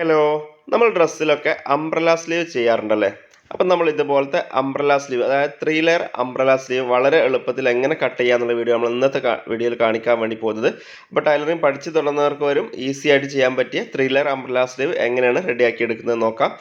Hello നമ്മൾ ഡ്രസ്സിലൊക്കെ umbrella sleeve ചെയ്യാറുണ്ടല്ലേ? അപ്പം നമ്മൾ ഇതുപോലത്തെ അംബ്രല സ്ലീവ് അതായത് ത്രീ ലെയർ അംബ്രല സ്ലീവ് വളരെ എളുപ്പത്തിൽ എങ്ങനെ കട്ട് ചെയ്യാന്നുള്ള വീഡിയോ നമ്മൾ ഇന്നത്തെ വീഡിയോയിൽ കാണിക്കാൻ വേണ്ടി പോകുന്നത്. അപ്പോൾ ടൈലറിങ് പഠിച്ചു തുടങ്ങുന്നവർക്ക് വരും ഈസി ആയിട്ട് ചെയ്യാൻ പറ്റിയ ത്രീ ലെയർ അംബ്രല സ്ലീവ് എങ്ങനെയാണ് റെഡിയാക്കി എടുക്കുന്നത് നോക്കാം.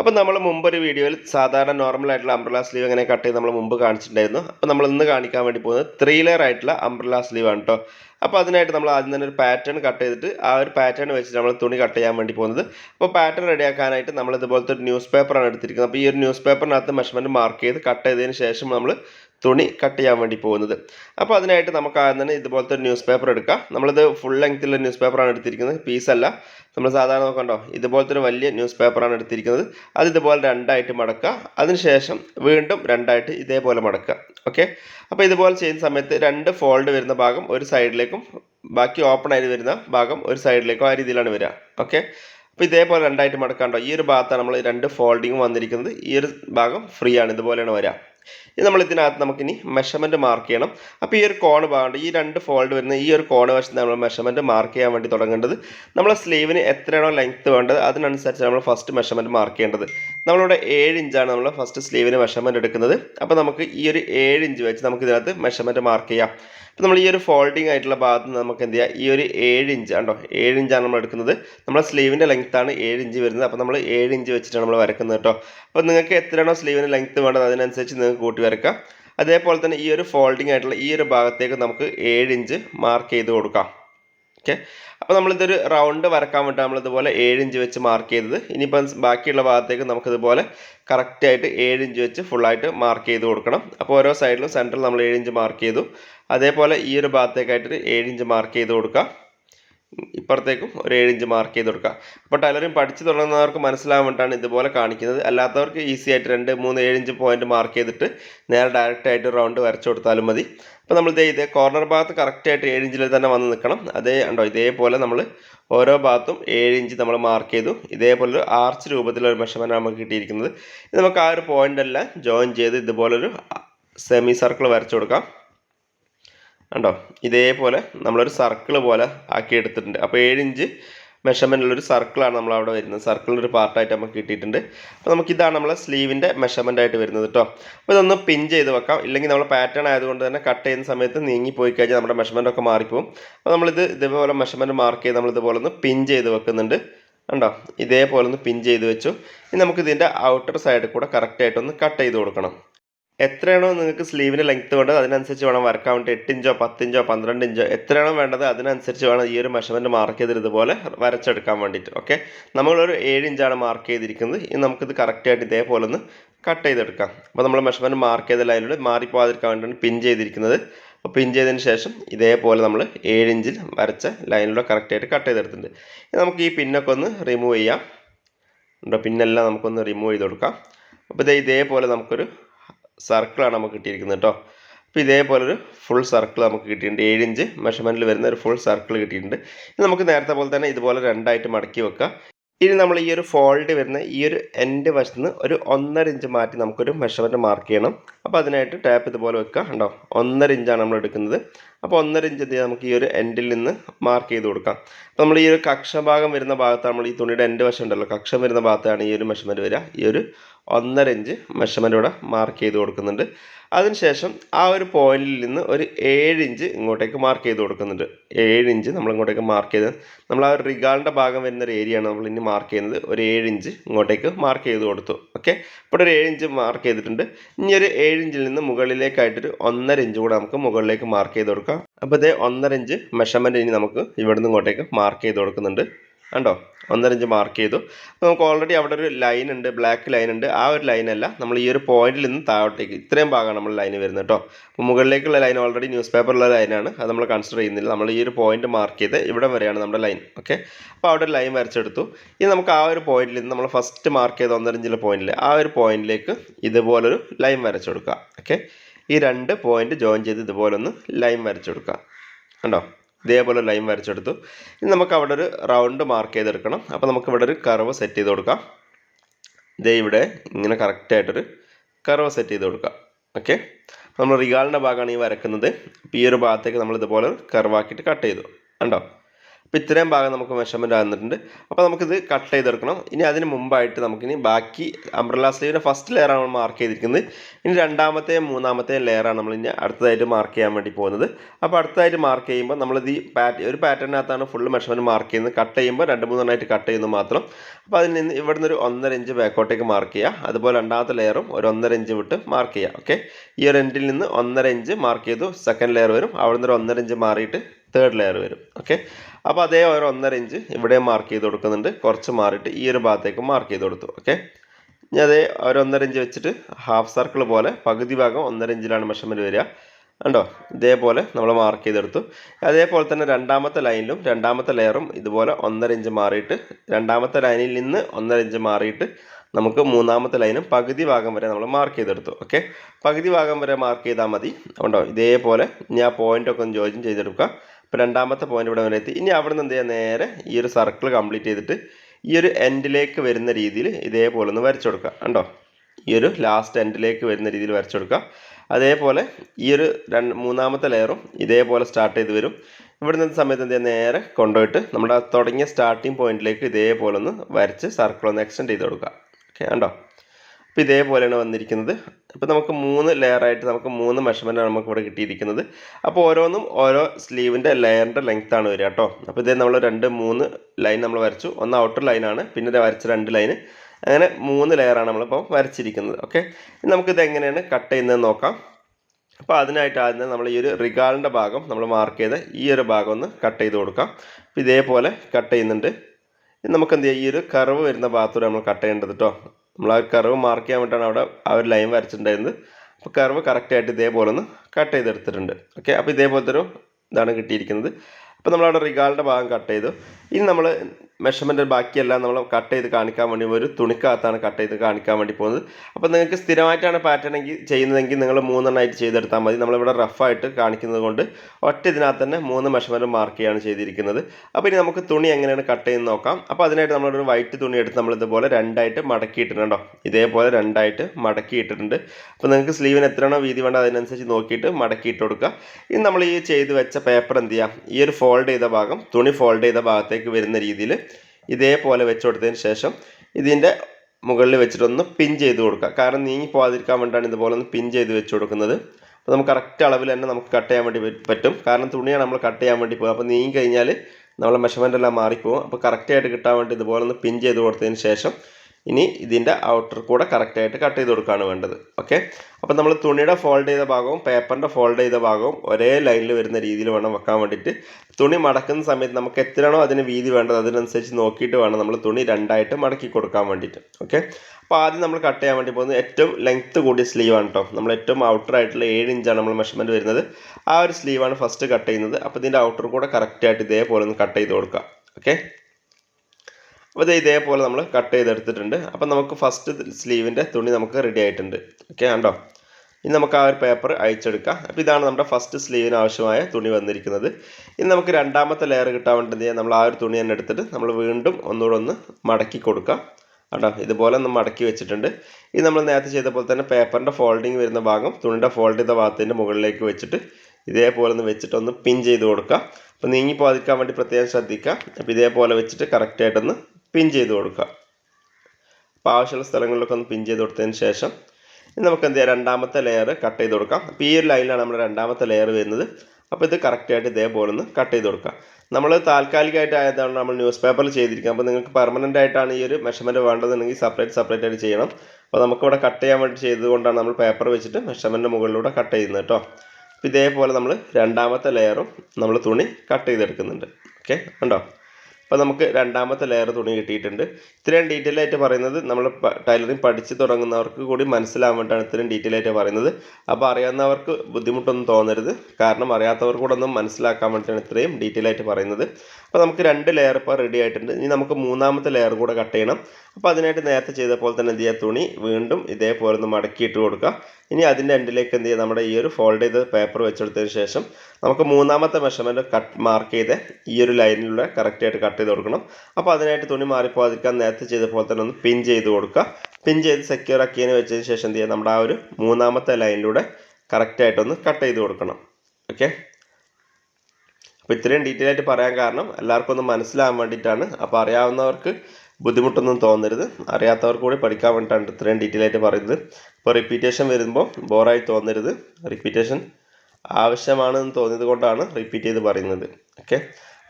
അപ്പം നമ്മൾ മുമ്പൊരു വീഡിയോയിൽ സാധാരണ നോർമൽ ആയിട്ടുള്ള അംബ്രല സ്ലീവ് എങ്ങനെ കട്ട് ചെയ്ത് നമ്മൾ മുമ്പ് കാണിച്ചിട്ടുണ്ടായിരുന്നു. അപ്പോൾ നമ്മൾ ഇന്ന് കാണിക്കാൻ വേണ്ടി പോകുന്നത് ത്രീ ലെയർ ആയിട്ടുള്ള അംബ്രല സ്ലീവ് ആണ് കേട്ടോ അപ്പോൾ അതിനായിട്ട് നമ്മൾ ആദ്യം തന്നെ ഒരു പാറ്റേൺ കട്ട് ചെയ്തിട്ട് ആ ഒരു പാറ്റേൺ വെച്ചിട്ട് നമ്മൾ തുണി കട്ട് ചെയ്യാൻ വേണ്ടി പോകുന്നത്. അപ്പോൾ പാറ്റേൺ റെഡിയാക്കാനായിട്ട് നമ്മൾ ഇതുപോലത്തെ ഒരു ന്യൂസ് പേപ്പറാണ് എടുത്തിരിക്കുന്നത്. അപ്പോൾ ഈ ഒരു ന്യൂസ് പേപ്പറിനകത്ത് മെഷർമെന്റ് മാർക്ക് ചെയ്ത് കട്ട് ചെയ്തതിന് ശേഷം നമ്മൾ തുണി കട്ട് ചെയ്യാൻ വേണ്ടി പോകുന്നത്. അപ്പോൾ അതിനായിട്ട് നമുക്ക് ആദ്യം തന്നെ ഇതുപോലത്തെ ഒരു ന്യൂസ് പേപ്പർ എടുക്കാം. നമ്മളിത് ഫുൾ ലെങ്ത്തിലുള്ള ന്യൂസ് പേപ്പറാണ് എടുത്തിരിക്കുന്നത്. പീസല്ല നമ്മൾ സാധാരണ നോക്കണ്ടോ? ഇതുപോലത്തെ ഒരു വലിയ ന്യൂസ് പേപ്പറാണ് എടുത്തിരിക്കുന്നത്. അത് ഇതുപോലെ രണ്ടായിട്ട് മടക്കുക. അതിനുശേഷം വീണ്ടും രണ്ടായിട്ട് ഇതേപോലെ മടക്കുക. ഓക്കെ അപ്പോൾ ഇതുപോലെ ചെയ്യുന്ന സമയത്ത് രണ്ട് ഫോൾഡ് വരുന്ന ഭാഗം ഒരു സൈഡിലേക്കും ബാക്കി ഓപ്പൺ ആയിട്ട് വരുന്ന ഭാഗം ഒരു സൈഡിലേക്കും ആ രീതിയിലാണ് വരിക. ഓക്കെ അപ്പോൾ ഇതേപോലെ രണ്ടായിട്ട് മടക്കാണ്ടോ? ഈ ഒരു ഭാഗത്താണ് നമ്മൾ രണ്ട് ഫോൾഡിങ്ങും വന്നിരിക്കുന്നത്. ഈ ഒരു ഭാഗം ഫ്രീ ആണ്. ഇതുപോലെയാണ് വരിക. ഇത് നമ്മൾ ഇതിനകത്ത് നമുക്കിനി മെഷർമെന്റ് മാർക്ക് ചെയ്യണം. അപ്പോൾ ഈ ഒരു കോണ് ഭാഗമുണ്ട് ഈ രണ്ട് ഫോൾഡ് വരുന്ന ഈ ഒരു കോണ് വശത്ത് നമ്മൾ മെഷർമെന്റ് മാർക്ക് ചെയ്യാൻ വേണ്ടി തുടങ്ങേണ്ടത്. നമ്മളെ സ്ലീവിന് എത്രയാണോ ലെങ്ത്ത് വേണ്ടത് അതിനനുസരിച്ച് നമ്മൾ ഫസ്റ്റ് മെഷർമെന്റ് മാർക്ക് ചെയ്യേണ്ടത്. നമ്മളിവിടെ ഏഴ് ഇഞ്ചാണ് നമ്മൾ ഫസ്റ്റ് സ്ലീവിന് മെഷർമെന്റ് എടുക്കുന്നത്. അപ്പോൾ നമുക്ക് ഈ ഒരു ഏഴ് ഇഞ്ച് വെച്ച് നമുക്ക് ഇതിനകത്ത് മെഷർമെന്റ് മാർക്ക് ചെയ്യാം. അപ്പോൾ നമ്മൾ ഈ ഒരു ഫോൾഡിങ് ആയിട്ടുള്ള ഭാഗത്ത് നിന്ന് നമുക്ക് എന്ത് ചെയ്യാം? ഈ ഒരു ഏഴ് ഇഞ്ച് കണ്ടോ ഏഴ് ഇഞ്ചാണ് നമ്മൾ എടുക്കുന്നത്. നമ്മുടെ സ്ലീവിന്റെ ലെങ്ത്താണ് ഏഴ് ഇഞ്ച് വരുന്നത്. അപ്പോൾ നമ്മൾ ഏഴ് ഇഞ്ച് വെച്ചിട്ടാണ് നമ്മൾ വരക്കുന്നത് കേട്ടോ അപ്പോൾ നിങ്ങൾക്ക് എത്രയാണോ സ്ലീവിന്റെ ലെങ്ത്ത് വേണ്ടത് അതിനനുസരിച്ച് നിങ്ങൾക്ക് കൂട്ടി വരക്കാം അതേപോലെ തന്നെ ഈ ഒരു ഫോൾഡിങ് ആയിട്ടുള്ള ഈ ഒരു ഭാഗത്തേക്ക് നമുക്ക് ഏഴ് ഇഞ്ച് മാർക്ക് ചെയ്ത് കൊടുക്കാം. ഓക്കെ അപ്പോൾ നമ്മളിതൊരു റൗണ്ട് വരക്കാൻ വേണ്ടി നമ്മളിതുപോലെ ഏഴ് ഇഞ്ച് വെച്ച് മാർക്ക് ചെയ്തത്. ഇനിയിപ്പം ബാക്കിയുള്ള ഭാഗത്തേക്ക് നമുക്കിതുപോലെ കറക്റ്റായിട്ട് ഏഴ് ഇഞ്ച് വെച്ച് ഫുള്ളായിട്ട് മാർക്ക് ചെയ്ത് കൊടുക്കണം. അപ്പോൾ ഓരോ സൈഡിലും സെന്ററിൽ നമ്മൾ ഏഴ് ഇഞ്ച് മാർക്ക് ചെയ്തു. അതേപോലെ ഈ ഒരു ഭാഗത്തേക്കായിട്ട് ഏഴ് ഇഞ്ച് മാർക്ക് ചെയ്ത് കൊടുക്കുക. ഇപ്പുറത്തേക്കും ഒരു ഏഴ് ഇഞ്ച് മാർക്ക് ചെയ്ത് കൊടുക്കുക. അപ്പോൾ ടൈലറിങ് പഠിച്ചു തുടങ്ങുന്നവർക്ക് മനസ്സിലാകാൻ വേണ്ടിയിട്ടാണ് ഇതുപോലെ കാണിക്കുന്നത്. അല്ലാത്തവർക്ക് ഈസി ആയിട്ട് രണ്ട് മൂന്ന് ഏഴ് ഇഞ്ച് പോയിന്റ് മാർക്ക് ചെയ്തിട്ട് നേരെ ഡയറക്റ്റ് ആയിട്ട് റൗണ്ട് വരച്ചു കൊടുത്താലും മതി. അപ്പോൾ നമ്മൾ ഇതേ ഇതേ കോർണർ ഭാഗത്ത് കറക്റ്റായിട്ട് ഏഴ് ഇഞ്ചിൽ തന്നെ വന്ന് നിൽക്കണം. അതേ ഉണ്ടോ ഇതേപോലെ നമ്മൾ ഓരോ ഭാഗത്തും ഏഴ് ഇഞ്ച് നമ്മൾ മാർക്ക് ചെയ്തു. ഇതേപോലെ ആർച്ച് രൂപത്തിലൊരു മെഷർമെന്റ് നമുക്ക് കിട്ടിയിരിക്കുന്നത്. നമുക്ക് ആ ഒരു പോയിന്റ് എല്ലാം ജോയിൻ ചെയ്ത് ഇതുപോലൊരു സെമി സർക്കിൾ വരച്ചു കൊടുക്കാം. കണ്ടോ? ഇതേപോലെ നമ്മളൊരു സർക്കിൾ പോലെ ആക്കി എടുത്തിട്ടുണ്ട് അപ്പോൾ ഏഴിഞ്ച് ഇഞ്ച് മെഷർമെന്റിലൊരു സർക്കിളാണ് നമ്മൾ അവിടെ വരുന്നത് സർക്കിളിന്റെ ഒരു പാർട്ടായിട്ട് നമുക്ക് കിട്ടിയിട്ടുണ്ട്. അപ്പോൾ നമുക്കിതാണ് നമ്മളെ സ്ലീവിന്റെ മെഷർമെന്റ് ആയിട്ട് വരുന്നത് കേട്ടോ അപ്പോൾ ഇതൊന്ന് പിൻ ചെയ്ത് വെക്കാം. ഇല്ലെങ്കിൽ നമ്മൾ പാറ്റേൺ ആയതുകൊണ്ട് തന്നെ കട്ട് ചെയ്യുന്ന സമയത്ത് നീങ്ങി പോയി കഴിഞ്ഞാൽ നമ്മുടെ മെഷർമെന്റ് ഒക്കെ മാറിപ്പോവും. അപ്പോൾ നമ്മളിത് ഇതേപോലെ മെഷർമെന്റ് മാർക്ക് ചെയ്ത് നമ്മൾ ഇതുപോലെ ഒന്ന് പിൻ ചെയ്ത് വെക്കുന്നുണ്ട്. കണ്ടോ? ഇതേപോലെ ഒന്ന് പിൻ ചെയ്ത് വെച്ചു. ഇനി നമുക്കിതിന്റെ ഔട്ടർ സൈഡിൽ കൂടെ കറക്റ്റായിട്ടൊന്ന് കട്ട് ചെയ്ത് കൊടുക്കണം. എത്രയാണോ നിങ്ങൾക്ക് സ്ലീവിന് ലെങ്ത് വേണ്ടത് അതിനനുസരിച്ച് വേണം വർക്ക്ഔട്ട് എട്ട് ഇഞ്ചോ പത്ത് ഇഞ്ചോ പന്ത്രണ്ട് ഇഞ്ചോ എത്രയാണോ വേണ്ടത് അതിനനുസരിച്ച് വേണം ഈ ഒരു മെഷർമെന്റ് മാർക്ക് ചെയ്തിട്ട് ഇതുപോലെ വരച്ചെടുക്കാൻ വേണ്ടിയിട്ട്. ഓക്കെ നമ്മളൊരു ഏഴ് ഇഞ്ചാണ് മാർക്ക് ചെയ്തിരിക്കുന്നത്. ഇനി നമുക്കിത് കറക്റ്റായിട്ട് ഇതേപോലെ ഒന്ന് കട്ട് ചെയ്തെടുക്കാം. അപ്പോൾ നമ്മൾ മെഷർമെന്റ് മാർക്ക് ചെയ്ത ലൈനിലൂടെ മാറിപ്പോകാതിരിക്കാൻ വേണ്ടിയാണ് പിൻ ചെയ്തിരിക്കുന്നത്. അപ്പോൾ പിൻ ചെയ്തതിന് ശേഷം ഇതേപോലെ നമ്മൾ ഏഴ് ഇഞ്ചിൽ വരച്ച ലൈനിലൂടെ കറക്റ്റായിട്ട് കട്ട് ചെയ്തെടുത്തിട്ടുണ്ട്. നമുക്ക് ഈ പിന്നൊക്കെ ഒന്ന് റിമൂവ് ചെയ്യാം. പിന്നെല്ലാം നമുക്കൊന്ന് റിമൂവ് ചെയ്ത് കൊടുക്കാം. അപ്പോൾ ഇതേ ഇതേപോലെ നമുക്കൊരു സർക്കിളാണ് നമുക്ക് കിട്ടിയിരിക്കുന്നത് കേട്ടോ അപ്പോൾ ഇതേപോലെ ഒരു ഫുൾ സർക്കിൾ നമുക്ക് കിട്ടിയിട്ടുണ്ട്. ഏഴ് ഇഞ്ച് മെഷർമെന്റിൽ വരുന്ന ഒരു ഫുൾ സർക്കിൾ കിട്ടിയിട്ടുണ്ട്. നമുക്ക് നേരത്തെ പോലെ തന്നെ ഇതുപോലെ രണ്ടായിട്ട് മടക്കി വെക്കുക ഇനി നമ്മൾ ഈ ഒരു ഫോൾഡ് വരുന്ന ഈ ഒരു എൻഡ് വശത്ത് നിന്ന് ഒരു ഒന്നര ഇഞ്ച് മാറ്റി നമുക്കൊരു മെഷർമെന്റ് മാർക്ക് ചെയ്യണം. അപ്പോൾ അതിനായിട്ട് ടാപ്പ് ഇതുപോലെ വെക്കുക ഉണ്ടോ ഒന്നര ഇഞ്ചാണ് നമ്മൾ എടുക്കുന്നത്. അപ്പോൾ ഒന്നര ഇഞ്ച് എന്ത് നമുക്ക് ഈ ഒരു എൻഡിൽ നിന്ന് മാർക്ക് ചെയ്ത് കൊടുക്കാം. അപ്പോൾ നമ്മൾ ഈ ഒരു കക്ഷഭാഗം വരുന്ന ഭാഗത്താണ് നമ്മൾ ഈ തുണിയുടെ എൻഡ് വശം ഉണ്ടല്ലോ. കക്ഷം വരുന്ന ഭാഗത്താണ് ഈ ഒരു മെഷർമെന്റ് വരിക. ഈ ഒരു ഒന്നര ഇഞ്ച് മെഷർമെന്റ് ഇവിടെ മാർക്ക് ചെയ്ത് കൊടുക്കുന്നുണ്ട്. അതിനുശേഷം ആ ഒരു പോയിന്റിൽ നിന്ന് ഒരു ഏഴ് ഇഞ്ച് ഇങ്ങോട്ടേക്ക് മാർക്ക് ചെയ്ത് കൊടുക്കുന്നുണ്ട്. ഏഴ് ഇഞ്ച് നമ്മൾ ഇങ്ങോട്ടേക്ക് മാർക്ക് ചെയ്ത് നമ്മൾ ആ ഒരു റിഗാളിന്റെ ഭാഗം വരുന്ന ഒരു ഏരിയയാണ് നമ്മൾ ഇനി മാർക്ക് ചെയ്യുന്നത്. ഒരു ഏഴ് ഇഞ്ച് ഇങ്ങോട്ടേക്ക് മാർക്ക് ചെയ്ത് കൊടുത്തു. ഓക്കെ ഇപ്പോൾ ഒരു ഏഴ് ഇഞ്ച് മാർക്ക് ചെയ്തിട്ടുണ്ട്. ഇനി ഒരു ഏഴ് ഇഞ്ചിൽ നിന്ന് മുകളിലേക്കായിട്ടൊരു ഒന്നര ഇഞ്ച് കൂടെ നമുക്ക് മുകളിലേക്ക് മാർക്ക് ചെയ്ത് കൊടുക്കാം. അപ്പോൾ ഇതേ ഒന്നര ഇഞ്ച് മെഷർമെന്റ് ഇനി നമുക്ക് ഇവിടുന്ന് ഇങ്ങോട്ടേക്ക് മാർക്ക് ചെയ്ത് കൊടുക്കുന്നുണ്ട്. കണ്ടോ? ഒന്നരഞ്ച് മാർക്ക് ചെയ്തു. അപ്പോൾ നമുക്ക് ഓൾറെഡി അവിടെ ഒരു ലൈൻ ഉണ്ട് ബ്ലാക്ക് ലൈൻ ഉണ്ട്. ആ ഒരു ലൈനല്ല നമ്മൾ ഈ ഒരു പോയിന്റിൽ നിന്ന് താഴോട്ടേക്ക് ഇത്രയും ഭാഗമാണ് നമ്മൾ ലൈൻ വരുന്നത് കേട്ടോ. അപ്പോൾ മുകളിലേക്കുള്ള ലൈൻ ഓൾറെഡി ന്യൂസ് പേപ്പറിലുള്ള ലൈനാണ് അത് നമ്മൾ കൺസിഡർ ചെയ്യുന്നില്ല. നമ്മൾ ഈ ഒരു പോയിന്റ് മാർക്ക് ചെയ്ത് ഇവിടെ വരെയാണ് നമ്മുടെ ലൈൻ ഓക്കെ അപ്പോൾ അവിടെ ഒരു ലൈൻ വരച്ചെടുത്തു. ഇനി നമുക്ക് ആ ഒരു പോയിന്റിൽ നിന്ന് നമ്മൾ ഫസ്റ്റ് മാർക്ക് ചെയ്ത ഒന്നരഞ്ചിലെ പോയിന്റിൽ ആ ഒരു പോയിന്റിലേക്ക് ഇതുപോലൊരു ലൈൻ വരച്ചെടുക്കുക ഓക്കെ ഈ രണ്ട് പോയിന്റ് ജോയിൻ ചെയ്ത് ഇതുപോലൊന്ന് ലൈൻ വരച്ചെടുക്കുക കണ്ടോ? ഇതേപോലെ ലൈൻ വരച്ചെടുത്തു. ഇനി നമുക്ക് അവിടെ ഒരു റൗണ്ട് മാർക്ക് ചെയ്തെടുക്കണം. അപ്പോൾ നമുക്ക് ഇവിടെ ഒരു കർവ് സെറ്റ് ചെയ്ത് കൊടുക്കാം. ഇതേ ഇവിടെ ഇങ്ങനെ കറക്റ്റായിട്ടൊരു കർവ് സെറ്റ് ചെയ്ത് കൊടുക്കാം. ഓക്കെ നമ്മൾ റിഗാളിന്റെ ഭാഗമാണ് ഈ വരക്കുന്നത്. അപ്പോൾ ഈ ഒരു ഭാഗത്തേക്ക് നമ്മൾ ഇതുപോലെ കർവാക്കിയിട്ട് കട്ട് ചെയ്തു. കണ്ടോ? അപ്പോൾ ഇത്രയും ഭാഗം നമുക്ക് മെഷർമെന്റ് ആകുന്നുണ്ട്. അപ്പോൾ നമുക്കിത് കട്ട് ചെയ്തെടുക്കണം. ഇനി അതിന് മുമ്പായിട്ട് നമുക്കിനി ബാക്കി അംബ്രല്ല സ്ലീവിന്റെ ഫസ്റ്റ് ലെയറാണ് നമ്മൾ മാർക്ക് ചെയ്തിരിക്കുന്നത്. ഇനി രണ്ടാമത്തെയും മൂന്നാമത്തെയും ലെയറാണ് നമ്മൾ ഇനി അടുത്തതായിട്ട് മാർക്ക് ചെയ്യാൻ വേണ്ടി പോകുന്നത്. അപ്പോൾ അടുത്തതായിട്ട് മാർക്ക് ചെയ്യുമ്പോൾ നമ്മളിത് ഈ പാറ്റ് ഒരു പാറ്റേണിനകത്താണ് ഫുൾ മെഷർമെന്റ് മാർക്ക് ചെയ്യുന്നത്. കട്ട് ചെയ്യുമ്പോൾ രണ്ട് മൂന്നെണ്ണമായിട്ട് കട്ട് ചെയ്യുന്നത് മാത്രം. അപ്പോൾ അതിൽ നിന്ന് ഇവിടെ നിന്ന് ഒരു ഒന്നര ഇഞ്ച് ബാക്കോട്ടേക്ക് മാർക്ക് ചെയ്യുക. അതുപോലെ രണ്ടാമത്തെ ലെയറും ഒരു ഒന്നര ഇഞ്ച് വിട്ട് മാർക്ക് ചെയ്യുക. ഓക്കെ ഈ ഒരു എൻഡിൽ നിന്ന് ഒന്നര ഇഞ്ച് മാർക്ക് ചെയ്തു. സെക്കൻഡ് ലെയർ വരും. അവിടെ നിന്ന് ഒരു ഒന്നര ഇഞ്ച് മാറിയിട്ട് തേർഡ് ലെയർ വരും. ഓക്കെ അപ്പോൾ അതേ ഒരു ഒന്നര ഇഞ്ച് ഇവിടെ മാർക്ക് ചെയ്ത് കൊടുക്കുന്നുണ്ട്. കുറച്ച് മാറിയിട്ട് ഈ ഒരു ഭാഗത്തേക്ക് മാർക്ക് ചെയ്ത് കൊടുത്തു. ഓക്കെ ഇനി അതേ ഒരു ഒന്നര ഇഞ്ച് വെച്ചിട്ട് ഹാഫ് സർക്കിൾ പോലെ പകുതി ഭാഗം ഒന്നര ഇഞ്ചിലാണ് മെഷർമെന്റ് വരിക. കണ്ടോ? ഇതേപോലെ നമ്മൾ മാർക്ക് ചെയ്തെടുത്തു. അതേപോലെ തന്നെ രണ്ടാമത്തെ ലൈനിലും രണ്ടാമത്തെ ലെയറും ഇതുപോലെ ഒന്നര ഇഞ്ച് മാറിയിട്ട് രണ്ടാമത്തെ ലൈനിൽ നിന്ന് ഒന്നര ഇഞ്ച് മാറിയിട്ട് നമുക്ക് മൂന്നാമത്തെ ലൈനും പകുതി ഭാഗം വരെ നമ്മൾ മാർക്ക് ചെയ്തെടുത്തു. ഓക്കെ പകുതി ഭാഗം വരെ മാർക്ക് ചെയ്താൽ മതി. ഉണ്ടോ ഇതേപോലെ ഞാൻ പോയിന്റൊക്കെ ഒന്ന് ജോയിൻ ചെയ്തെടുക്കുക. അപ്പോൾ രണ്ടാമത്തെ പോയിന്റ് ഇവിടെ വരെ എത്തി. ഇനി അവിടെ നിന്ന് എന്ത് ചെയ്യുക നേരെ ഈ ഒരു സർക്കിൾ കംപ്ലീറ്റ് ചെയ്തിട്ട് ഈ ഒരു എൻഡിലേക്ക് വരുന്ന രീതിയിൽ ഇതേപോലെ ഒന്ന് വരച്ചു കൊടുക്കുക. കണ്ടോ? ഈ ഒരു ലാസ്റ്റ് എൻഡിലേക്ക് വരുന്ന രീതിയിൽ വരച്ചു കൊടുക്കുക. അതേപോലെ ഈ ഒരു രണ്ട് മൂന്നാമത്തെ ലെയറും ഇതേപോലെ സ്റ്റാർട്ട് ചെയ്ത് വരും. ഇവിടെ നിന്ന് സമയത്ത് എന്ത് ചെയ്യാം? നേരെ കൊണ്ടുപോയിട്ട് നമ്മുടെ തുടങ്ങിയ സ്റ്റാർട്ടിങ് പോയിന്റിലേക്ക് ഇതേപോലെ ഒന്ന് വരച്ച് സർക്കിൾ ഒന്ന് എക്സ്റ്റെൻഡ് ചെയ്ത് കൊടുക്കുക. ഓക്കെ കണ്ടോ? അപ്പോൾ ഇതേപോലെയാണ് വന്നിരിക്കുന്നത്. അപ്പോൾ നമുക്ക് മൂന്ന് ലെയറായിട്ട് നമുക്ക് മൂന്ന് മെഷർമെന്റാണ് നമുക്ക് ഇവിടെ കിട്ടിയിരിക്കുന്നത്. അപ്പോൾ ഓരോന്നും ഓരോ സ്ലീവിന്റെ ലെയറിന്റെ ലെങ്ത്താണ് വരിക കേട്ടോ. അപ്പോൾ ഇതേ നമ്മൾ രണ്ട് മൂന്ന് ലൈൻ നമ്മൾ വരച്ചു. ഒന്ന് ഔട്ടർ ലൈനാണ് പിന്നെ വരച്ച രണ്ട് ലൈന് അങ്ങനെ മൂന്ന് ലെയറാണ് നമ്മളിപ്പോൾ വരച്ചിരിക്കുന്നത്. ഓക്കെ നമുക്കിത് എങ്ങനെയാണ് കട്ട് ചെയ്യുന്നത് നോക്കാം. അപ്പോൾ അതിനായിട്ട് ആദ്യം നമ്മൾ ഈ ഒരു റിഗാളിന്റെ ഭാഗം നമ്മൾ മാർക്ക് ചെയ്ത് ഈ ഒരു ഭാഗം ഒന്ന് കട്ട് ചെയ്ത് കൊടുക്കാം. അപ്പോൾ ഇതേപോലെ കട്ട് ചെയ്യുന്നുണ്ട്. നമുക്ക് എന്ത് ചെയ്യാം? ഈ ഒരു കർവ് വരുന്ന ഭാഗത്തൂടെ നമ്മൾ കട്ട് ചെയ്യേണ്ടത് കേട്ടോ. നമ്മൾ ആ കർവ് മാർക്ക് ചെയ്യാൻ വേണ്ടിയിട്ടാണ് അവിടെ ആ ഒരു ലൈൻ വരച്ചിട്ടുണ്ടായിരുന്നത്. അപ്പോൾ കർവ് കറക്റ്റായിട്ട് ഇതേപോലെ ഒന്ന് കട്ട് ചെയ്തെടുത്തിട്ടുണ്ട്. ഓക്കെ അപ്പോൾ ഇതേപോലത്തെ ഒരു ഇതാണ് കിട്ടിയിരിക്കുന്നത്. അപ്പോൾ നമ്മളവിടെ റിഗാളിന്റെ ഭാഗം കട്ട് ചെയ്തു. ഇനി നമ്മൾ മെഷർമെന്റ് ബാക്കിയെല്ലാം നമ്മൾ കട്ട് ചെയ്ത് കാണിക്കാൻ വേണ്ടി ഒരു തുണിക്കകത്താണ് കട്ട് ചെയ്ത് കാണിക്കാൻ വേണ്ടി പോകുന്നത്. അപ്പോൾ നിങ്ങൾക്ക് സ്ഥിരമായിട്ടാണ് പാറ്റേൺ എങ്കിൽ ചെയ്യുന്നതെങ്കിൽ നിങ്ങൾ മൂന്നെണ്ണമായിട്ട് ചെയ്തെടുത്താൽ മതി. നമ്മളിവിടെ റഫായിട്ട് കാണിക്കുന്നത് കൊണ്ട് ഒറ്റ ഇതിനകത്ത് തന്നെ മൂന്ന് മെഷർമെന്റ് മാർക്ക് ചെയ്യാണ് ചെയ്തിരിക്കുന്നത്. അപ്പോൾ ഇനി നമുക്ക് തുണി എങ്ങനെയാണ് കട്ട് ചെയ്യുന്നത് നോക്കാം. അപ്പോൾ അതിനായിട്ട് നമ്മളൊരു വൈറ്റ് തുണി എടുത്ത് നമ്മളിതുപോലെ രണ്ടായിട്ട് മടക്കിയിട്ടുണ്ട് ഇതേപോലെ രണ്ടായിട്ട് മടക്കിയിട്ടിട്ടുണ്ട് അപ്പോൾ നിങ്ങൾക്ക് സ്ലീവിന് എത്രയാണോ വീതി വേണ്ട അതിനനുസരിച്ച് നോക്കിയിട്ട് മടക്കിയിട്ട് കൊടുക്കുക. ഇനി നമ്മൾ ഈ ചെയ്ത് വെച്ച പേപ്പർ എന്ത് ചെയ്യാം ഈ ഒരു ഫോൾഡ് ചെയ്ത ഭാഗം തുണി ഫോൾഡ് ചെയ്ത ഭാഗത്തേക്ക് വരുന്ന രീതിയിൽ ഇതേപോലെ വെച്ച് കൊടുത്തതിന് ശേഷം ഇതിന്റെ മുകളിൽ വെച്ചിട്ടൊന്ന് പിൻ ചെയ്ത് കൊടുക്കുക. കാരണം നീങ്ങി പോകാതിരിക്കാൻ വേണ്ടിയിട്ടാണ് ഇതുപോലെ ഒന്ന് പിൻ ചെയ്ത് വെച്ച് കൊടുക്കുന്നത്. അപ്പോൾ നമുക്ക് കറക്റ്റ് അളവിൽ തന്നെ നമുക്ക് കട്ട് ചെയ്യാൻ വേണ്ടി പറ്റും. കാരണം തുണിയാണ് നമ്മൾ കട്ട് ചെയ്യാൻ വേണ്ടി പോകുക. അപ്പോൾ നീങ്ങി കഴിഞ്ഞാൽ നമ്മളെ മെഷർമെന്റ് എല്ലാം മാറിപ്പോകും അപ്പോൾ കറക്റ്റായിട്ട് കിട്ടാൻ വേണ്ടി ഇതുപോലെ ഒന്ന് പിൻ ചെയ്ത് കൊടുത്തതിന് ശേഷം ഇനി ഇതിന്റെ ഔട്ടർ കൂടെ കറക്റ്റായിട്ട് കട്ട് ചെയ്ത് കൊടുക്കുകയാണ് വേണ്ടത്. ഓക്കെ അപ്പോൾ നമ്മൾ തുണിയുടെ ഫോൾഡ് ചെയ്ത ഭാഗവും പേപ്പറിന്റെ ഫോൾഡ് ചെയ്ത ഭാഗവും ഒരേ ലൈനിൽ വരുന്ന രീതിയിൽ വേണം വെക്കാൻ വേണ്ടിയിട്ട്. തുണി മടക്കുന്ന സമയത്ത് നമുക്ക് എത്രയാണോ അതിന് വീതി വേണ്ടത് അതിനനുസരിച്ച് നോക്കിയിട്ട് വേണം നമ്മൾ തുണി രണ്ടായിട്ട് മടക്കി കൊടുക്കാൻ വേണ്ടിയിട്ട്. ഓക്കെ അപ്പോൾ ആദ്യം നമ്മൾ കട്ട് ചെയ്യാൻ വേണ്ടി പോകുന്നത് ഏറ്റവും ലെങ്ത്ത് കൂടിയ സ്ലീവാണ് കേട്ടോ നമ്മൾ ഏറ്റവും ഔട്ടർ ആയിട്ടുള്ള ഏഴ് ഇഞ്ചാണ് നമ്മൾ മെഷർമെന്റ് വരുന്നത്. ആ ഒരു സ്ലീവാണ് ഫസ്റ്റ് കട്ട് ചെയ്യുന്നത്. അപ്പോൾ ഇതിന്റെ ഔട്ടർ കൂടെ കറക്റ്റായിട്ട് ഇതേപോലെ ഒന്ന് കട്ട് ചെയ്ത് കൊടുക്കുക. ഓക്കെ അപ്പോൾ ഇത് ഇതേപോലെ നമ്മൾ കട്ട് ചെയ്തെടുത്തിട്ടുണ്ട്. അപ്പോൾ നമുക്ക് ഫസ്റ്റ് സ്ലീവിന്റെ തുണി നമുക്ക് റെഡി ആയിട്ടുണ്ട്. ഓക്കെ കണ്ടോ? ഇനി നമുക്ക് ആ ഒരു പേപ്പർ അയച്ചെടുക്കാം അപ്പോൾ ഇതാണ് നമ്മുടെ ഫസ്റ്റ് സ്ലീവിന് ആവശ്യമായ തുണി വന്നിരിക്കുന്നത്. ഇനി നമുക്ക് രണ്ടാമത്തെ ലെയർ കിട്ടാൻ വേണ്ടി നമ്മൾ ആ ഒരു തുണി തന്നെ എടുത്തിട്ട് നമ്മൾ വീണ്ടും ഒന്നുകൂടെ ഒന്ന് മടക്കി കൊടുക്കാം. കേട്ടോ ഇതുപോലെ ഒന്ന് മടക്കി വെച്ചിട്ടുണ്ട്. ഇത് നമ്മൾ നേരത്തെ ചെയ്ത പോലെ തന്നെ പേപ്പറിന്റെ ഫോൾഡിങ് വരുന്ന ഭാഗം തുണിയുടെ ഫോൾഡ് ചെയ്ത ഭാഗത്തിന്റെ മുകളിലേക്ക് വെച്ചിട്ട് ഇതേപോലെ ഒന്ന് വെച്ചിട്ട് ഒന്ന് പിൻ ചെയ്ത് കൊടുക്കുക അപ്പോൾ നീങ്ങി പോകാതിരിക്കാൻ വേണ്ടി പ്രത്യേകം ശ്രദ്ധിക്കുക അപ്പോൾ ഇതേപോലെ വെച്ചിട്ട് കറക്റ്റായിട്ടൊന്ന് പിൻ ചെയ്ത് കൊടുക്കുക. അപ്പോൾ ആവശ്യമുള്ള സ്ഥലങ്ങളിലൊക്കെ ഒന്ന് പിൻ ചെയ്ത് കൊടുത്തതിന് ശേഷം ഇനി നമുക്ക് എന്ത് ചെയ്യാം? രണ്ടാമത്തെ ലെയർ കട്ട് ചെയ്ത് കൊടുക്കാം. അപ്പോൾ ഈ ഒരു ലൈനിലാണ് നമ്മുടെ രണ്ടാമത്തെ ലെയർ വരുന്നത്. അപ്പോൾ ഇത് കറക്റ്റായിട്ട് ഇതേപോലെ ഒന്ന് കട്ട് ചെയ്ത് കൊടുക്കുക. നമ്മൾ താൽക്കാലികമായിട്ട് ആയതാണ് നമ്മൾ ന്യൂസ് പേപ്പറിൽ ചെയ്തിരിക്കുക അപ്പോൾ നിങ്ങൾക്ക് പെർമനന്റ് ആയിട്ടാണ് ഈ ഒരു മെഷർമെന്റ് വേണ്ടതെന്നുണ്ടെങ്കിൽ സെപ്പറേറ്റ് സെപ്പറേറ്റ് ആയിട്ട് ചെയ്യണം. അപ്പോൾ നമുക്കിവിടെ കട്ട് ചെയ്യാൻ വേണ്ടി ചെയ്തുകൊണ്ടാണ് നമ്മൾ പേപ്പർ വെച്ചിട്ട് മെഷർമെന്റ് മുകളിലൂടെ കട്ട് ചെയ്യുന്നത് കേട്ടോ. അപ്പോൾ ഇതേപോലെ നമ്മൾ രണ്ടാമത്തെ ലെയറും നമ്മൾ തുണി കട്ട് ചെയ്തെടുക്കുന്നുണ്ട്. ഓക്കെ ഉണ്ടോ അപ്പോൾ നമുക്ക് രണ്ടാമത്തെ ലെയർ തുണി കിട്ടിയിട്ടുണ്ട്. ഇത്രയും ഡീറ്റെയിൽ ആയിട്ട് പറയുന്നത് നമ്മൾ ടൈലറിങ് പഠിച്ച് തുടങ്ങുന്നവർക്ക് കൂടി മനസ്സിലാവാൻ വേണ്ടിയാണ് ഇത്രയും ഡീറ്റെയിൽ ആയിട്ട് പറയുന്നത്. അപ്പോൾ അറിയാവുന്നവർക്ക് ബുദ്ധിമുട്ടൊന്നും തോന്നരുത്. കാരണം അറിയാത്തവർ കൂടെ ഒന്നും മനസ്സിലാക്കാൻ വേണ്ടിയിട്ടാണ് ഇത്രയും ഡീറ്റെയിൽ ആയിട്ട് പറയുന്നത്. അപ്പോൾ നമുക്ക് രണ്ട് ലെയർ ഇപ്പോൾ റെഡി ആയിട്ടുണ്ട്. ഇനി നമുക്ക് മൂന്നാമത്തെ ലെയർ കൂടെ കട്ട് ചെയ്യണം. അപ്പോൾ അതിനായിട്ട് നേരത്തെ ചെയ്ത പോലെ തന്നെ എന്ത് ചെയ്യുക? തുണി വീണ്ടും ഇതേപോലെ ഒന്ന് മടക്കിയിട്ട് കൊടുക്കുക. ഇനി അതിന്റെ എൻഡിലേക്ക് എന്ത് ചെയ്യുക? നമ്മുടെ ഈ ഒരു ഫോൾഡ് ചെയ്ത പേപ്പർ വെച്ചെടുത്തതിന് ശേഷം നമുക്ക് മൂന്നാമത്തെ മെഷർമെന്റ് കട്ട് മാർക്ക് ചെയ്ത് ഈ ഒരു ലൈനിലൂടെ കറക്റ്റായിട്ട് കട്ട് ചെയ്ത് കൊടുക്കണം. അപ്പോൾ അതിനായിട്ട് തുണി മാറിപ്പോകാതിരിക്കാൻ നേരത്തെ ചെയ്ത പോലെ തന്നെ ഒന്ന് പിൻ ചെയ്ത് കൊടുക്കുക. പിൻ ചെയ്ത് സെക്യൂർ ആക്കിയതിന് വെച്ചതിന് ശേഷം എന്ത് നമ്മുടെ ആ ഒരു മൂന്നാമത്തെ ലൈനിലൂടെ കറക്റ്റായിട്ടൊന്ന് കട്ട് ചെയ്ത് കൊടുക്കണം. ഓക്കെ അപ്പോൾ ഇത്രയും ഡീറ്റെയിൽ ആയിട്ട് പറയാൻ കാരണം എല്ലാവർക്കും ഒന്ന് മനസ്സിലാകാൻ വേണ്ടിയിട്ടാണ്. അപ്പോൾ അറിയാവുന്നവർക്ക് ബുദ്ധിമുട്ടൊന്നും തോന്നരുത്. അറിയാത്തവർക്ക് കൂടി പഠിക്കാൻ വേണ്ടിയിട്ടാണ് ഇത്രയും ഡീറ്റെയിൽ ആയിട്ട് പറയുന്നത്. ഇപ്പോൾ റിപ്പീറ്റേഷൻ വരുമ്പോൾ ബോറായി തോന്നരുത്. റിപ്പീറ്റേഷൻ ആവശ്യമാണെന്ന് തോന്നിയത് കൊണ്ടാണ് റിപ്പീറ്റ് ചെയ്ത് പറയുന്നത്. ഓക്കെ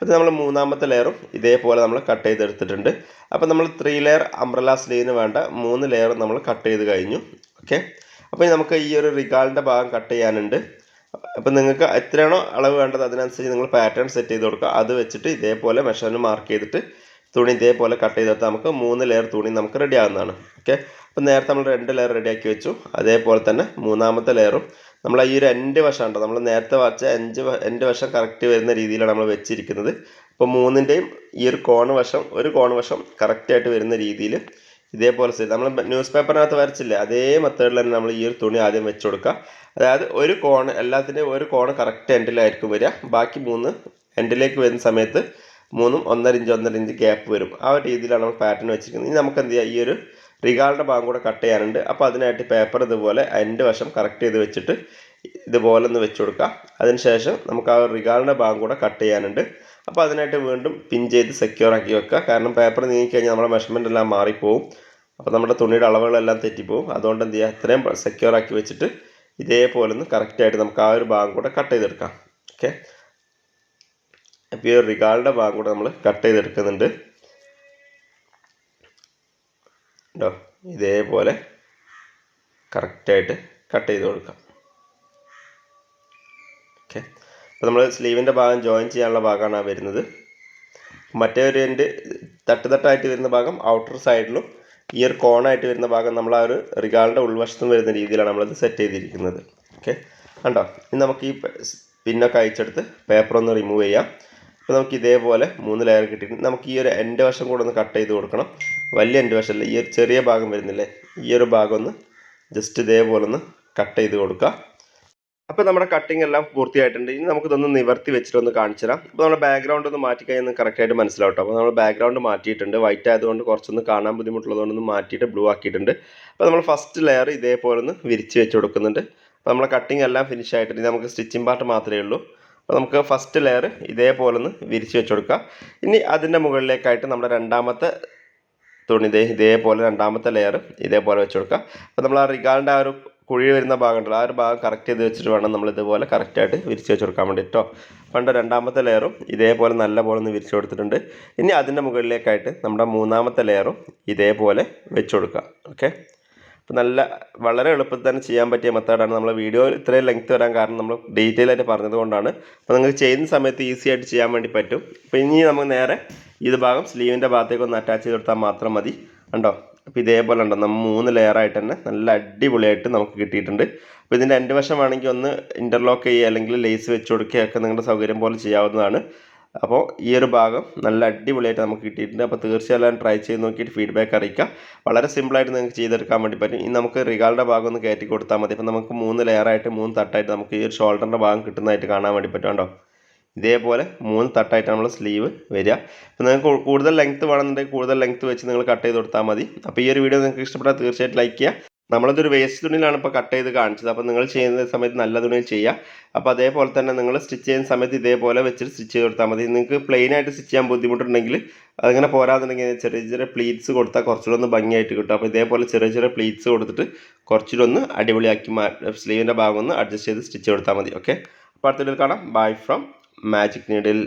അപ്പോൾ നമ്മൾ മൂന്നാമത്തെ ലെയറും ഇതേപോലെ നമ്മൾ കട്ട് ചെയ്തെടുത്തിട്ടുണ്ട്. അപ്പോൾ നമ്മൾ ത്രീ ലെയർ അംബ്രല സ്ലീവിന് വേണ്ട മൂന്ന് ലെയർ നമ്മൾ കട്ട് ചെയ്ത് കഴിഞ്ഞു. ഓക്കെ അപ്പോൾ നമുക്ക് ഈ ഒരു റിഗാളിന്റെ ഭാഗം കട്ട് ചെയ്യാനുണ്ട്. അപ്പോൾ നിങ്ങൾക്ക് എത്രയാണോ അളവ് വേണ്ടത് അതിനനുസരിച്ച് നിങ്ങൾ പാറ്റേൺ സെറ്റ് ചെയ്ത് കൊടുക്കുക. അത് വെച്ചിട്ട് ഇതേപോലെ മെഷറിന് മാർക്ക് ചെയ്തിട്ട് തുണി ഇതേപോലെ കട്ട് ചെയ്തെടുത്താൽ നമുക്ക് മൂന്ന് ലെയർ തുണി നമുക്ക് റെഡി ആവുന്നതാണ്. ഓക്കെ അപ്പോൾ നേരത്തെ നമ്മൾ രണ്ട് ലെയർ റെഡിയാക്കി വെച്ചു. അതേപോലെ തന്നെ മൂന്നാമത്തെ ലെയറും നമ്മൾ ഈ ഒരു എൻഡ് വശം ഉണ്ടോ നമ്മൾ നേരത്തെ വരച്ച അഞ്ച് എൻഡ് വശം കറക്റ്റ് വരുന്ന രീതിയിലാണ് നമ്മൾ വെച്ചിരിക്കുന്നത്. അപ്പോൾ മൂന്നിന്റെയും ഈ ഒരു കോണ് വശം ഒരു കോണ് വശം കറക്റ്റായിട്ട് വരുന്ന രീതിയിൽ ഇതേപോലെ നമ്മൾ ന്യൂസ് പേപ്പറിനകത്ത് വരച്ചില്ലേ? അതേ മെത്തേഡിൽ തന്നെ നമ്മൾ ഈ ഒരു തുണി ആദ്യം വെച്ച് കൊടുക്കുക അതായത് ഒരു കോണ് എല്ലാത്തിന്റെയും ഒരു കോണ് കറക്റ്റ് എൻഡിലായിരിക്കും വരിക. ബാക്കി മൂന്ന് എൻഡിലേക്ക് വരുന്ന സമയത്ത് മൂന്നും ഒന്നര ഇഞ്ച് ഒന്നര ഇഞ്ച് ഗ്യാപ്പ് വരും. ആ ഒരു രീതിയിലാണ് നമ്മൾ പാറ്റേൺ വെച്ചിരിക്കുന്നത്. ഇനി നമുക്ക് എന്ത് ചെയ്യാം? ഈ ഒരു റിഗാളിന്റെ ഭാഗം കൂടെ കട്ട് ചെയ്യാനുണ്ട്. അപ്പോൾ അതിനായിട്ട് പേപ്പർ ഇതുപോലെ അതിന്റെ വശം കറക്റ്റ് ചെയ്ത് വെച്ചിട്ട് ഇതുപോലെ ഒന്ന് വെച്ച് കൊടുക്കുക അതിനുശേഷം നമുക്ക് ആ റിഗാളിന്റെ ഭാഗം കൂടെ കട്ട് ചെയ്യാനുണ്ട്. അപ്പോൾ അതിനായിട്ട് വീണ്ടും പിൻ ചെയ്ത് സെക്യൂർ ആക്കി വെക്കുക. കാരണം പേപ്പർ നീങ്ങിക്കഴിഞ്ഞാൽ നമ്മുടെ മെഷർമെന്റ് എല്ലാം മാറിപ്പോവും. അപ്പോൾ നമ്മുടെ തുണിയുടെ അളവുകളെല്ലാം തെറ്റിപ്പോവും. അതുകൊണ്ട് എന്ത് ചെയ്യുക ഇത്രയും സെക്യൂർ ആക്കി വെച്ചിട്ട് ഇതേപോലെ ഒന്ന് കറക്റ്റായിട്ട് നമുക്ക് ആ ഒരു ഭാഗം കൂടെ കട്ട് ചെയ്തെടുക്കാം. ഓക്കെ അപ്പോൾ ഈ റിഗാളിന്റെ ഭാഗം കൂടെ നമ്മൾ കട്ട് ചെയ്തെടുക്കുന്നുണ്ട്. കേട്ടോ ഇതേപോലെ കറക്റ്റായിട്ട് കട്ട് ചെയ്ത് കൊടുക്കാം. ഓക്കെ അപ്പോൾ നമ്മൾ സ്ലീവിന്റെ ഭാഗം ജോയിൻ ചെയ്യാനുള്ള ഭാഗമാണ് വരുന്നത്. മറ്റേ ഒരു എന്റെ തട്ട് തട്ടായിട്ട് വരുന്ന ഭാഗം ഔട്ടർ സൈഡിലും ഈ ഒരു കോണായിട്ട് വരുന്ന ഭാഗം നമ്മൾ ആ ഒരു റിഗാളിന്റെ ഉൾവശത്തും വരുന്ന രീതിയിലാണ് നമ്മളത് സെറ്റ് ചെയ്തിരിക്കുന്നത്. ഓക്കെ കണ്ടോ? ഇനി നമുക്ക് ഈ പിന്നൊക്കെ അയച്ചെടുത്ത് പേപ്പർ ഒന്ന് റിമൂവ് ചെയ്യാം. അപ്പോൾ നമുക്ക് ഇതേപോലെ മൂന്ന് ലെയർ കിട്ടിയിട്ടുണ്ട്. നമുക്ക് ഈ ഒരു എന്റെ വശം കൂടെ ഒന്ന് കട്ട് ചെയ്ത് കൊടുക്കണം. വലിയ എന്റെ വശമല്ല ഈ ഒരു ചെറിയ ഭാഗം വരുന്നില്ലേ? ഈ ഒരു ഭാഗം ഒന്ന് ജസ്റ്റ് ഇതേപോലെ ഒന്ന് കട്ട് ചെയ്ത് കൊടുക്കുക. അപ്പോൾ നമ്മുടെ കട്ടിംഗ് എല്ലാം പൂർത്തിയായിട്ടുണ്ട്. ഇനി നമുക്കിതൊന്ന് നിവർത്തി വെച്ചിട്ട് ഒന്ന് കാണിച്ചു തരാം അപ്പോൾ നമ്മുടെ ബാക്ക്ഗ്രൗണ്ട് ഒന്ന് മാറ്റി കഴിഞ്ഞാൽ കറക്റ്റായിട്ട് മനസ്സിലാവട്ടോ അപ്പോൾ നമ്മൾ ബാക്ക്ഗ്രൗണ്ട് മാറ്റിയിട്ടുണ്ട്. വൈറ്റ് ആയതുകൊണ്ട് കുറച്ചൊന്ന് കാണാൻ ബുദ്ധിമുട്ടുള്ളതുകൊണ്ടൊന്ന് മാറ്റിയിട്ട് ബ്ലൂ ആക്കിയിട്ടുണ്ട്. അപ്പോൾ നമ്മൾ ഫസ്റ്റ് ലെയർ ഇതേപോലെ ഒന്ന് വിരിച്ച് വെച്ച് കൊടുക്കുന്നുണ്ട്. നമ്മളെ കട്ടിംഗ് എല്ലാം ഫിനിഷ് ആയിട്ടുണ്ട്. നമുക്ക് സ്റ്റിച്ചിങ് പാർട്ട് മാത്രമേ ഉള്ളൂ. അപ്പോൾ നമുക്ക് ഫസ്റ്റ് ലെയർ ഇതേപോലെ ഒന്ന് വിരിച്ച് വെച്ച് കൊടുക്കുക. ഇനി അതിന്റെ മുകളിലേക്കായിട്ട് നമ്മുടെ രണ്ടാമത്തെ തുണി ഇതേ ഇതേപോലെ രണ്ടാമത്തെ ലെയർ ഇതേപോലെ വെച്ച് കൊടുക്കുക അപ്പോൾ നമ്മൾ ആ റിഗാളിന്റെ ആ ഒരു കുഴി വരുന്ന ഭാഗം ഉണ്ടല്ലോ ആ ഒരു ഭാഗം കറക്റ്റ് ചെയ്ത് വെച്ചിട്ട് വേണം നമ്മൾ ഇതുപോലെ കറക്റ്റായിട്ട് വിരിച്ച് വെച്ച് കൊടുക്കാൻ വേണ്ടിയിട്ടോ പണ്ട് രണ്ടാമത്തെ ലെയറും ഇതേപോലെ നല്ല പോലെ ഒന്ന് വിരിച്ച് കൊടുത്തിട്ടുണ്ട്. ഇനി അതിന്റെ മുകളിലേക്കായിട്ട് നമ്മുടെ മൂന്നാമത്തെ ലെയറും ഇതേപോലെ വെച്ച് കൊടുക്കുക. ഓക്കെ അപ്പോൾ നല്ല വളരെ എളുപ്പത്തിൽ തന്നെ ചെയ്യാൻ പറ്റിയ മെത്തേഡാണ് നമ്മൾ വീഡിയോ ഇത്രയും ലെങ്ത് വരാൻ കാരണം നമ്മൾ ഡീറ്റെയിൽ ആയിട്ട് പറഞ്ഞത് കൊണ്ടാണ്. അപ്പോൾ നിങ്ങൾക്ക് ചെയ്യുന്ന സമയത്ത് ഈസി ആയിട്ട് ചെയ്യാൻ വേണ്ടി പറ്റും. അപ്പോൾ ഇനി നമുക്ക് നേരെ ഇത് ഭാഗം സ്ലീവിന്റെ ഭാഗത്തേക്ക് ഒന്ന് അറ്റാച്ച് ചെയ്ത് കൊടുത്താൽ മാത്രം മതി. കണ്ടോ? അപ്പോൾ ഇതേപോലെ ഉണ്ടോ? നമ്മൾ മൂന്ന് ലെയറായിട്ട് തന്നെ നല്ല അടിപൊളിയായിട്ട് നമുക്ക് കിട്ടിയിട്ടുണ്ട്. അപ്പോൾ ഇതിന്റെ രണ്ട് വശം വേണമെങ്കിൽ ഒന്ന് ഇന്റർലോക്ക് ചെയ്യുക അല്ലെങ്കിൽ ലേസ് വെച്ച് കൊടുക്കുകയൊക്കെ നിങ്ങളുടെ സൗകര്യം പോലെ ചെയ്യാവുന്നതാണ്. അപ്പോൾ ഈ ഒരു ഭാഗം നല്ല അടിപൊളിയായിട്ട് നമുക്ക് കിട്ടിയിട്ടുണ്ട്. അപ്പോൾ തീർച്ചയായും ട്രൈ ചെയ്ത് നോക്കിയിട്ട് ഫീഡ്ബാക്ക് അറിയിക്കുക. വളരെ സിമ്പിളായിട്ട് നിങ്ങൾക്ക് ചെയ്തെടുക്കാൻ വേണ്ടി പറ്റും. ഇനി നമുക്ക് റിഗാളുടെ ഭാഗം ഒന്ന് കയറ്റി കൊടുത്താൽ മതി. അപ്പോൾ നമുക്ക് മൂന്ന് ലെയറായിട്ട് മൂന്ന് തട്ടായിട്ട് നമുക്ക് ഈ ഒരു ഷോൾഡറിന്റെ ഭാഗം കിട്ടുന്നതായിട്ട് കാണാൻ വേണ്ടി പറ്റും. കേട്ടോ ഇതേപോലെ മൂന്ന് തട്ടായിട്ട് നമ്മൾ സ്ലീവ് വരിക. അപ്പോൾ നിങ്ങൾക്ക് കൂടുതൽ ലെങ്ത് വേണമെന്നുണ്ടെങ്കിൽ കൂടുതൽ ലെങ്ത് വെച്ച് നിങ്ങൾ കട്ട് ചെയ്ത് കൊടുത്താൽ മതി. അപ്പോൾ ഈ ഒരു വീഡിയോ നിങ്ങൾക്ക് ഇഷ്ടപ്പെട്ടാൽ തീർച്ചയായിട്ടും ലൈക്ക് ചെയ്യുക. നമ്മളിതൊരു വേസ്റ്റ് തുണിയിലാണ് ഇപ്പോൾ കട്ട് ചെയ്ത് കാണിച്ചത്. അപ്പോൾ നിങ്ങൾ ചെയ്യുന്ന സമയത്ത് നല്ല തുണിയിൽ ചെയ്യുക. അപ്പോൾ അതേപോലെ തന്നെ നിങ്ങൾ സ്റ്റിച്ച് ചെയ്യുന്ന സമയത്ത് ഇതേപോലെ വെച്ചിട്ട് സ്റ്റിച്ച് ചെയ്ത് കൊടുത്താൽ മതി. നിങ്ങൾക്ക് പ്ലെയിൻ ആയിട്ട് സ്റ്റിച്ച് ചെയ്യാൻ ബുദ്ധിമുട്ടുണ്ടെങ്കിൽ അതിങ്ങനെ പോരാന്നുണ്ടെങ്കിൽ ചെറിയ ചെറിയ പ്ലീറ്റ്സ് കൊടുത്താൽ കുറച്ചുകൂടെ ഒന്ന് ഭംഗിയായിട്ട് കിട്ടും. അപ്പോൾ ഇതേപോലെ ചെറിയ ചെറിയ പ്ലീറ്റ്സ് കൊടുത്തിട്ട് കുറച്ചുകൂടെ ഒന്ന് അടിപൊളിയാക്കി മാ സ്ലീവിന്റെ ഭാഗം ഒന്ന് അഡ്ജസ്റ്റ് ചെയ്ത് സ്റ്റിച്ച് കൊടുത്താൽ മതി. ഓക്കെ അപ്പോൾ അടുത്ത വീഡിയോയിൽ കാണാം. Bye from magic needle